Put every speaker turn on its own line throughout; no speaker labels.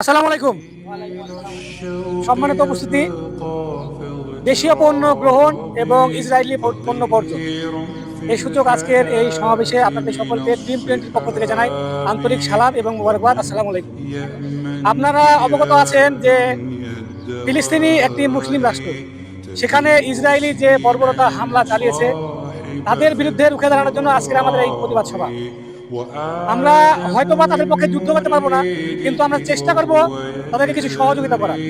আসসালামু আলাইকুম। সম্মানিত উপস্থিতি, দেশীয় পণ্য গ্রহণ এবং ইসরায়েলি পণ্য বর্জন। এই সূচক আজকের এই সমাবেশে আপনাদের সকলকে টিম টোয়েন্টির পক্ষ থেকে জানাই আন্তরিক সালাম এবং মোবারকবাদ। আসসালামু আলাইকুম। আপনারা অবগত আছেন যে ফিলিস্তিনি একটি মুসলিম রাষ্ট্র, সেখানে ইসরায়েলি যে বর্বরতা হামলা চালিয়েছে, তাদের বিরুদ্ধে রুখে দাঁড়ানোর জন্য আজকের আমাদের এই প্রতিবাদ সভা। আমরা হয়তো বা তাদের পক্ষে যুদ্ধ করতে পারব না, কিন্তু আমরা চেষ্টা করব তাদেরকে কিছু সহযোগিতা করার।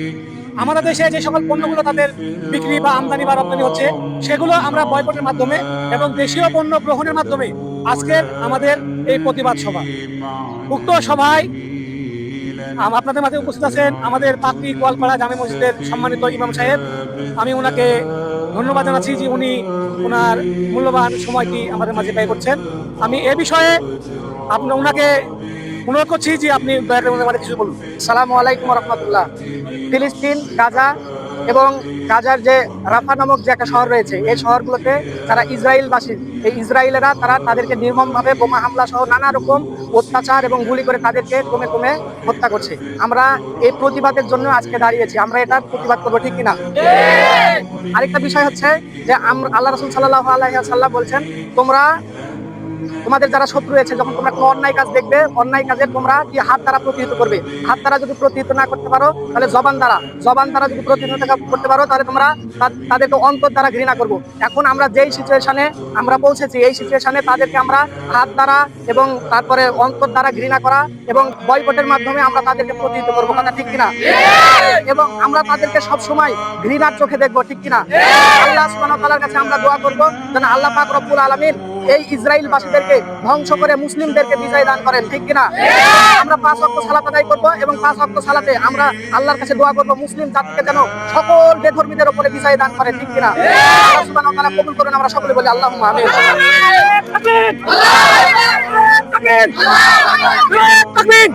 আমাদের দেশে যে সকল পণ্যগুলো তাদের বিক্রি বা আমদানি বা রপ্তানি হচ্ছে, সেগুলো আমরা বয়কটের মাধ্যমে এবং দেশীয় পণ্য গ্রহণের মাধ্যমে আজকের আমাদের এই প্রতিবাদ সভা। উক্ত সভায় আপনাদের মাঝে উপস্থিত আছেন আমাদের পাকড়ি গোয়ালপাড়া জামে মসজিদের সম্মানিত ইমাম সাহেব। আমি ওনাকে ধন্যবাদ জানাচ্ছি যে উনি ওনার মূল্যবান সময়টি আমাদের মাঝে ব্যয় করছেন। আমি এ বিষয়ে আপনার ওনাকে অনুরোধ করছি যে আপনি দয়া করে ওনার কিছু বলুন।
সালামু আলাইকুম রহমতুল্লাহ। ফিলিস্তিন গাজা এবং গাজার যে রাফা নামক যে একটা শহর রয়েছে এই শহরগুলোতে যারা ইসরায়েলবাসী এই ইসরায়েলেরা তারা তাদেরকে নির্মমভাবে বোমা হামলা সহ নানা রকম অত্যাচার এবং গুলি করে তাদেরকে কমে কমে হত্যা করছে। আমরা এই প্রতিবাদের জন্য আজকে দাঁড়িয়েছি। আমরা এটার প্রতিবাদ করব ঠিক কিনা? আরেকটা বিষয় হচ্ছে যে আল্লাহ রসুল সাল্লাহ আলাইসাল্লাম বলছেন তোমরা তোমাদের যারা শত্রু রয়েছে যখন তোমরা কোনো অন্যায় কাজ দেখবে অন্যায় কাজের তোমরা কি হাত দ্বারা প্রতিহিত করবে? হাত দ্বারা যদি প্রতিহিত না করতে পারো তাহলে জবান দ্বারা জবান দ্বারা যদি প্রতিহিত করতে পারো তাহলে তোমরা তাদেরকে অন্তর দ্বারা ঘৃণা করব। এখন আমরা যেই সিচুয়েশনে আমরা পৌঁছেছি এই সিচুয়েশনে তাদেরকে আমরা হাত দ্বারা এবং তারপরে অন্তর দ্বারা ঘৃণা করা এবং বয়কটের মাধ্যমে আমরা তাদেরকে প্রতিহিত করব কথা ঠিক কিনা? এবং আমরা তাদেরকে সব সময় ঘৃণার চোখে দেখব ঠিক কিনা? আল্লাহ তাআলার কাছে আমরা দোয়া করব যেন আল্লাহ পাক রব্বুল আলামিন এই ইসরায়েল বাসীদেরকে ধ্বংস করে মুসলিমদেরকে বিজয় দান করেন, ঠিক কিনা? আমরা পাঁচ ওয়াক্ত সালাত আদায় করব এবং পাঁচ ওয়াক্ত সালাতে আমরা আল্লাহর কাছে দোয়া করব, মুসলিম জাতিকে যেন সকল বেধর্মীদের উপরে বিজয় দান করে, ঠিক কিনা? আল্লাহ সুবহানাহু কবুল করুন, আমরা সকলে বলি
আমিন।